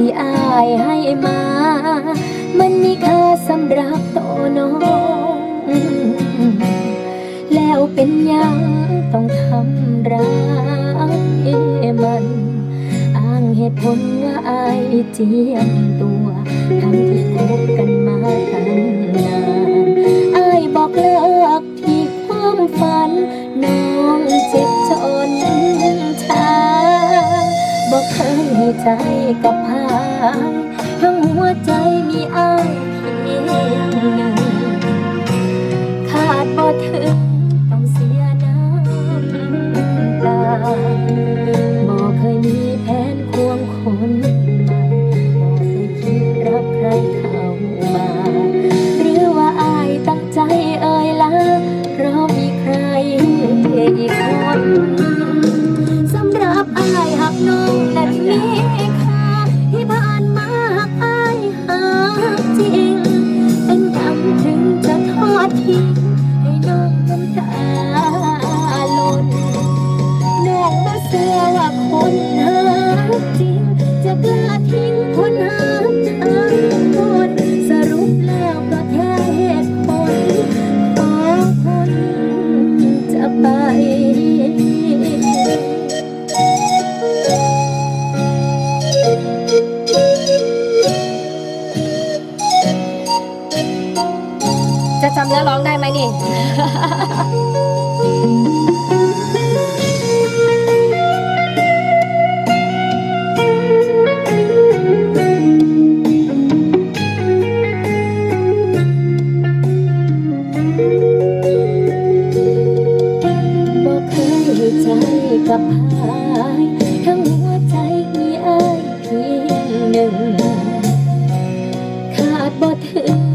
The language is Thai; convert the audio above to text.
ที่อายให้มา มันมีค่าสำหรับตัวน้อง แล้วเป็นยังต้องทำร้ายมัน อ้างเหตุผลว่าอายเจียมตัวทั้งที่คบกันมาตั้งนานอายบอกเลิกที่ความฝัน น้องเจ็บจนชาบอกเคยให้ใจ กับหายทั้งหัวใจมีอาย เชื่อว่าคนหักจริง จะกล้าทิ้งคนหักทั้งคนสรุปแล้วก็แค่เหตุผลของคนจะไป จะจำเนื้อร้องได้ไหมนี่ กับพายทั้งหัวใจมีอ้ายเพียงหนึ่ง ขาดบ่ถึง